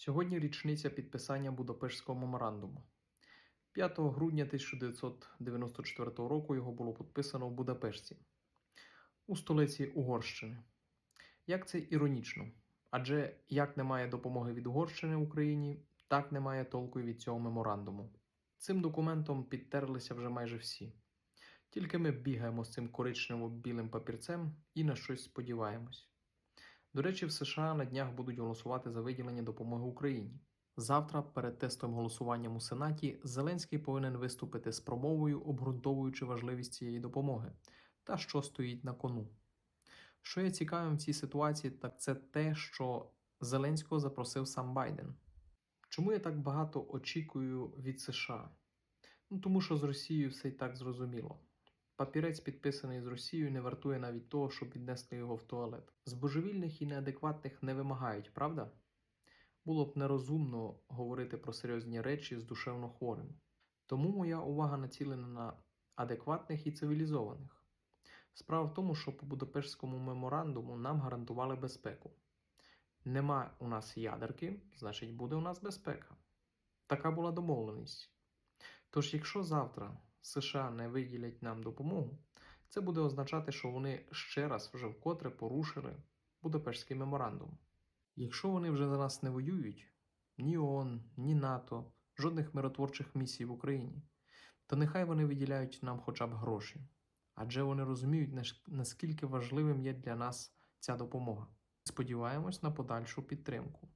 Сьогодні річниця підписання Будапештського меморандуму. 5 грудня 1994 року його було підписано в Будапешті, у столиці Угорщини. Як це іронічно? Адже як немає допомоги від Угорщини в Україні, так немає толку від цього меморандуму. Цим документом підтерлися вже майже всі. Тільки ми бігаємо з цим коричнево-білим папірцем і на щось сподіваємось. До речі, в США на днях будуть голосувати за виділення допомоги Україні. Завтра, перед тестовим голосуванням у Сенаті, Зеленський повинен виступити з промовою, обґрунтовуючи важливість цієї допомоги та що стоїть на кону. Що є цікавим в цій ситуації, так це те, що Зеленського запросив сам Байден. Чому я так багато очікую від США? Ну тому що з Росією все й так зрозуміло. Папірець, підписаний з Росією, не вартує навіть того, щоб піднесли його в туалет. З божевільних і неадекватних не вимагають, правда? Було б нерозумно говорити про серйозні речі з душевно хворим. Тому моя увага націлена на адекватних і цивілізованих. Справа в тому, що по Будапештському меморандуму нам гарантували безпеку. Нема у нас ядерки, значить буде у нас безпека. Така була домовленість. Тож, якщо завтра США не виділять нам допомогу, це буде означати, що вони ще раз вже вкотре порушили Будапештський меморандум. Якщо вони вже за нас не воюють, ні ООН, ні НАТО, жодних миротворчих місій в Україні, то нехай вони виділяють нам хоча б гроші, адже вони розуміють, наскільки важливим є для нас ця допомога. Сподіваємось на подальшу підтримку.